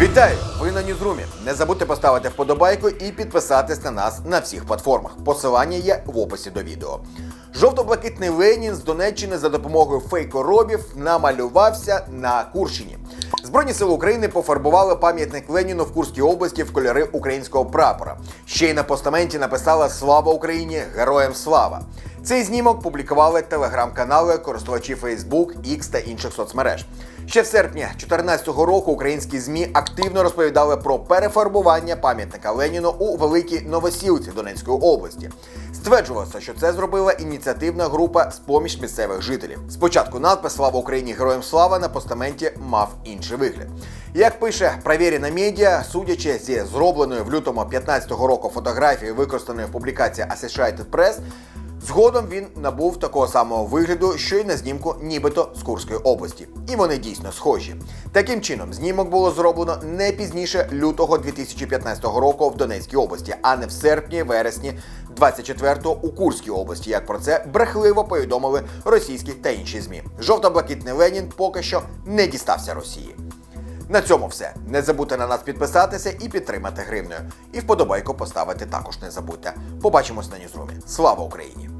Вітаю! Ви на Ньюзрумі. Не забудьте поставити вподобайку і підписатись на нас на всіх платформах. Посилання є в описі до відео. Жовто-блакитний Ленін з Донеччини за допомогою фейкоробів намалювався на Курщині. Збройні сили України пофарбували пам'ятник Леніну в Курській області в кольори українського прапора. Ще й на постаменті написала Слава Україні! Героям слава! Цей знімок публікували телеграм-канали, користувачі Facebook, X та інших соцмереж. Ще в серпні 2014 року українські змі активно розповідали про перефарбування пам'ятника Леніну у Великій Новосілці Донецької області. Стверджувалося, що це зробила ініціативна група з поміж місцевих жителів. Спочатку надпис Слава Україні! Героям слава на постаменті мав інший вигляд. Як пише Провірена медіа, судячи зі зробленої в лютому 2015 року фотографії, використаної в публікації Associated Press, Згодом він набув такого самого вигляду, що й на знімку, нібито з Курської області. І вони дійсно схожі. Таким чином, знімок було зроблено не пізніше лютого 2015 року в Донецькій області, а не в серпні-вересні 24-го у Курській області. Як про це брехливо повідомили російські та інші змі. Жовто-блакитний Ленін поки що не дістався Росії. На цьому все. Не забудьте на нас підписатися і підтримати гривнею. І вподобайку поставити також не забудьте. Побачимось на Ньюзрумі. Слава Україні!